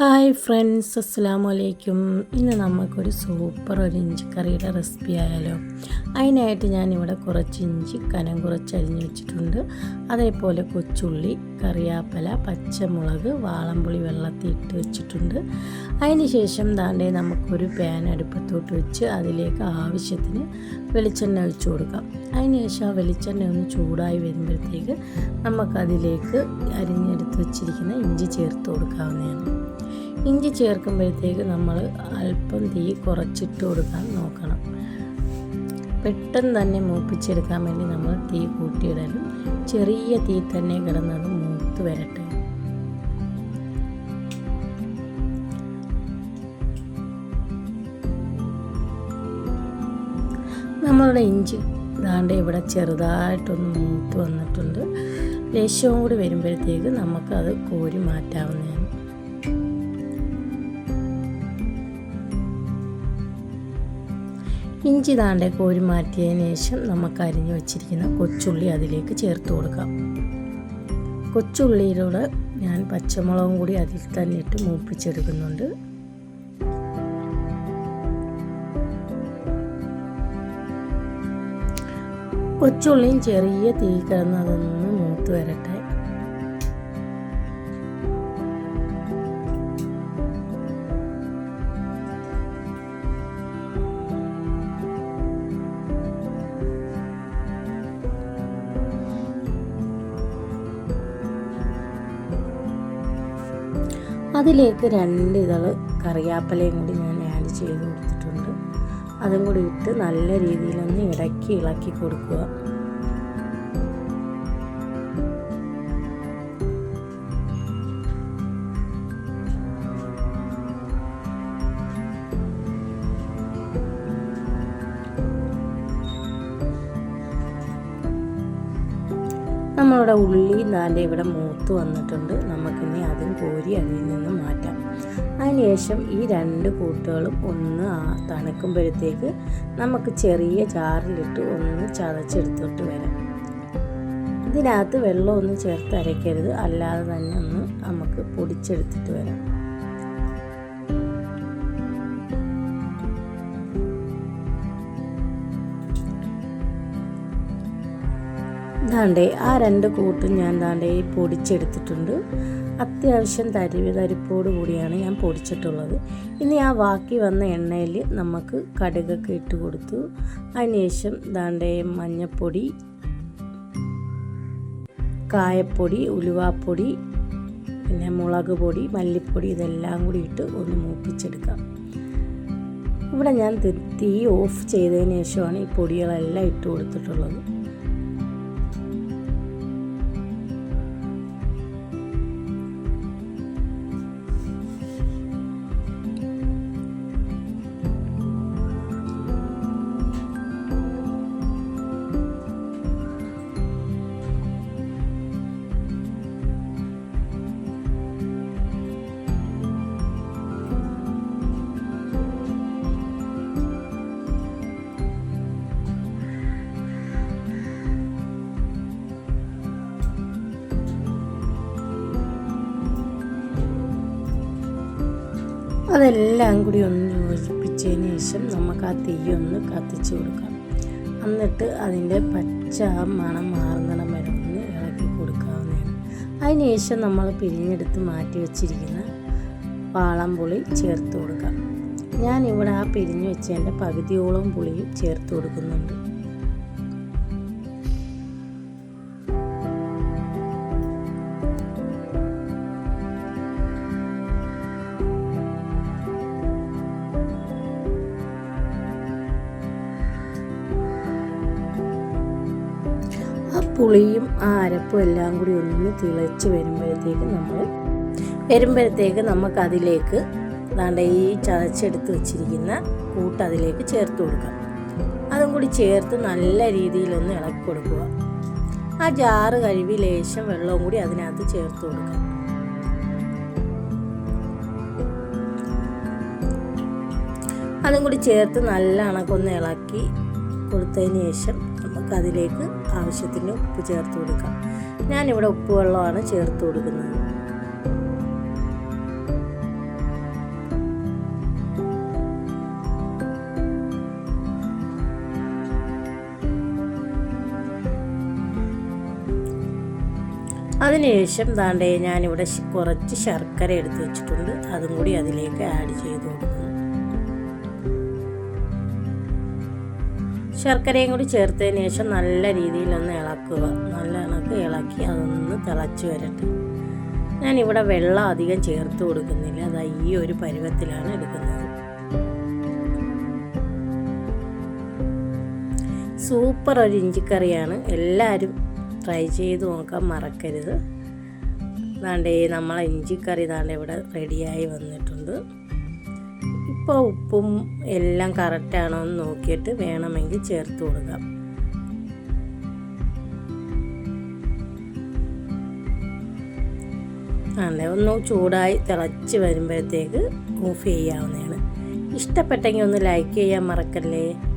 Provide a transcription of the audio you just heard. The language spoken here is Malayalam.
ഹായ് ഫ്രണ്ട്സ് അസ്സാം വലൈക്കും ഇന്ന് നമുക്കൊരു സൂപ്പർ ഒരു ഇഞ്ചിക്കറിയുടെ റെസിപ്പി ആയാലോ? അതിനായിട്ട് ഞാനിവിടെ കുറച്ച് ഇഞ്ചി കനം കുറച്ച് അരിഞ്ഞു വെച്ചിട്ടുണ്ട്. അതേപോലെ കൊച്ചുള്ളി കറിയാപ്പല പച്ചമുളക് വാളംപുളി വെള്ളത്തിൽ ഇട്ട് വെച്ചിട്ടുണ്ട്. അതിന് ശേഷം നമുക്കൊരു പാൻ അടുപ്പത്തോട്ട് വെച്ച് അതിലേക്ക് ആവശ്യത്തിന് വെളിച്ചെണ്ണ ഒഴിച്ചു കൊടുക്കാം. അതിന് ശേഷം ആ വെളിച്ചെണ്ണ ഒന്ന് ചൂടായി വരുമ്പോഴത്തേക്ക് നമുക്കതിലേക്ക് അരിഞ്ഞെടുത്ത് വെച്ചിരിക്കുന്ന ഇഞ്ചി ചേർത്ത് കൊടുക്കാവുന്നതാണ്. ഇഞ്ചി ചേർക്കുമ്പോഴത്തേക്ക് നമ്മൾ അല്പം തീ കുറച്ചിട്ട് കൊടുക്കാൻ നോക്കണം. പെട്ടെന്ന് തന്നെ മൂപ്പിച്ചെടുക്കാൻ വേണ്ടി നമ്മൾ തീ കൂട്ടിയിടലും ചെറിയ തീ തന്നെ കിടന്നത് മൂത്ത് വരട്ടെ. നമ്മളുടെ ഇഞ്ചി ദാണ്ട് ഇവിടെ ചെറുതായിട്ടൊന്ന് മൂത്ത് വന്നിട്ടുണ്ട്. ലേശവും കൂടി വരുമ്പോഴത്തേക്ക് നമുക്കത് കോരി മാറ്റാവുന്നതാണ്. ഇഞ്ചി താണ്ടെ കോരി മാറ്റിയതിന് ശേഷം നമുക്ക് അരിഞ്ഞു വെച്ചിരിക്കുന്ന കൊച്ചുള്ളി അതിലേക്ക് ചേർത്ത് കൊടുക്കാം. കൊച്ചുള്ളിയിലൂടെ ഞാൻ പച്ചമുളകും കൂടി അതിൽ തന്നെ ഇട്ട് മൂപ്പിച്ചെടുക്കുന്നുണ്ട്. കൊച്ചുള്ളിയും ചെറിയ തീ കിടന്നതൊന്ന് മൂത്ത് വരട്ടെ. അതിലേക്ക് രണ്ട് ഇതൾ കറിയാപ്പലയും കൂടി ഞാൻ ആഡ് ചെയ്ത് കൊടുത്തിട്ടുണ്ട്. അതും കൂടി ഇട്ട് നല്ല രീതിയിലൊന്ന് ഇടയ്ക്ക് ഇളക്കി കൊടുക്കുക. നമ്മളുടെ ഉള്ളി നാല് ഇവിടെ മൂത്ത് വന്നിട്ടുണ്ട്. നമുക്കിനി അതും കോരി അതിൽ നിന്ന് മാറ്റാം. അതിനുശേഷം ഈ രണ്ട് കൂട്ടുകളും ഒന്ന് തണുക്കുമ്പോഴത്തേക്ക് നമുക്ക് ചെറിയ ചാറിലിട്ട് ഒന്ന് ചതച്ചെടുത്തിട്ട് വരാം. ഇതിനകത്ത് വെള്ളമൊന്നും ചേർത്ത് അരയ്ക്കരുത്. അല്ലാതെ തന്നെ ഒന്ന് നമുക്ക് പൊടിച്ചെടുത്തിട്ട് വരാം. ദാണ്ടേ ആ രണ്ട് കൂട്ടും ഞാൻ ദാണ്ടേ പൊടിച്ചെടുത്തിട്ടുണ്ട്. അത്യാവശ്യം തരിവ് തരിപ്പോട് കൂടിയാണ് ഞാൻ പൊടിച്ചിട്ടുള്ളത്. ഇനി ആ ബാക്കി വന്ന എണ്ണയിൽ നമുക്ക് കടുകൊക്കെ ഇട്ട് കൊടുത്തു. അതിനുശേഷം ദാണ്ടേ മഞ്ഞപ്പൊടി കായപ്പൊടി ഉലുവാപ്പൊടി പിന്നെ മുളക് പൊടി മല്ലിപ്പൊടി ഇതെല്ലാം കൂടി ഇട്ട് ഒന്ന് മൂപ്പിച്ചെടുക്കാം. ഇവിടെ ഞാൻ തീ ഓഫ് ചെയ്തതിന് ശേഷമാണ് ഈ പൊടികളെല്ലാം ഇട്ട് കൊടുത്തിട്ടുള്ളത്. അതെല്ലാം കൂടി ഒന്ന് യോജിപ്പിച്ചതിന് ശേഷം നമുക്ക് ആ തീ ഒന്ന് കത്തിച്ച് കൊടുക്കാം. എന്നിട്ട് അതിന്റെ പച്ച മണം മാറുന്നിടം വരെ ഇളക്കി കൊടുക്കാവുന്നതാണ്. അതിന് ശേഷം നമ്മൾ പിരിഞ്ഞെടുത്ത് മാറ്റി വെച്ചിരിക്കുന്ന വാളംപുളി ചേർത്ത് കൊടുക്കാം. ഞാനിവിടെ ആ പിരിഞ്ഞ് വെച്ചതിന്റെ പകുതിയോളം പുളിയും ചേർത്ത് കൊടുക്കുന്നുണ്ട്. പുളിയും ആ അരപ്പും എല്ലാം കൂടി ഒന്ന് തിളച്ച് വരുമ്പോഴത്തേക്ക് നമ്മൾ വരുമ്പോഴത്തേക്ക് നമുക്കതിലേക്ക് ദാണ്ട ഈ ചതച്ചെടുത്ത് വെച്ചിരിക്കുന്ന കൂട്ട് അതിലേക്ക് ചേർത്ത് കൊടുക്കാം. അതും കൂടി ചേർത്ത് നല്ല രീതിയിലൊന്ന് ഇളക്കി കൊടുക്കുക. ആ ജാറ് കഴുകി ലേശം വെള്ളവും കൂടി അതിനകത്ത് ചേർത്ത് കൊടുക്കുക അതും കൂടി ചേർത്ത് നല്ല അണക്കൊന്ന് ഇളക്കി കൊടുത്തതിന് ശേഷം നമുക്ക് അതിലേക്ക് ആവശ്യത്തിന് ഉപ്പ് ചേർത്ത് കൊടുക്കാം. ഞാനിവിടെ ഉപ്പ് വെള്ളമാണ് ചേർത്ത് കൊടുക്കുന്നത്. അതിനുശേഷം ദാണ്ടേ ഞാനിവിടെ കുറച്ച് ശർക്കര എടുത്ത് വെച്ചിട്ടുണ്ട്. അതും കൂടി അതിലേക്ക് ആഡ് ചെയ്ത് കൊടുക്കുന്നു. ശർക്കരയും കൂടി ചേർത്തതിന് ശേഷം നല്ല രീതിയിലൊന്ന് ഇളക്കുക. നല്ല ഇണക്ക് ഇളക്കി അതൊന്ന് തിളച്ച് വരട്ടെ. ഞാനിവിടെ വെള്ളം അധികം ചേർത്ത് കൊടുക്കുന്നില്ല. അത് ഈ ഒരു പരുവത്തിലാണ് എടുക്കുന്നത്. സൂപ്പർ ഒരു ഇഞ്ചിക്കറിയാണ്. എല്ലാവരും ട്രൈ ചെയ്ത് നോക്കാൻ മറക്കരുത്. ദാണ്ടേ നമ്മളെ ഇഞ്ചിക്കറി ദാണ്ട് ഇവിടെ റെഡിയായി വന്നിട്ടുണ്ട്. ഇപ്പോൾ ഉപ്പും എല്ലാം കറക്റ്റാണോ എന്ന് നോക്കിയിട്ട് വേണമെങ്കിൽ ചേർത്ത് കൊടുക്കാം. അതെ ഒന്ന് ചൂടായി തിളച്ച് വരുമ്പോഴത്തേക്ക് ഓഫ് ചെയ്യാവുന്നതാണ്. ഇഷ്ടപ്പെട്ടെങ്കിൽ ഒന്ന് ലൈക്ക് ചെയ്യാൻ മറക്കല്ലേ?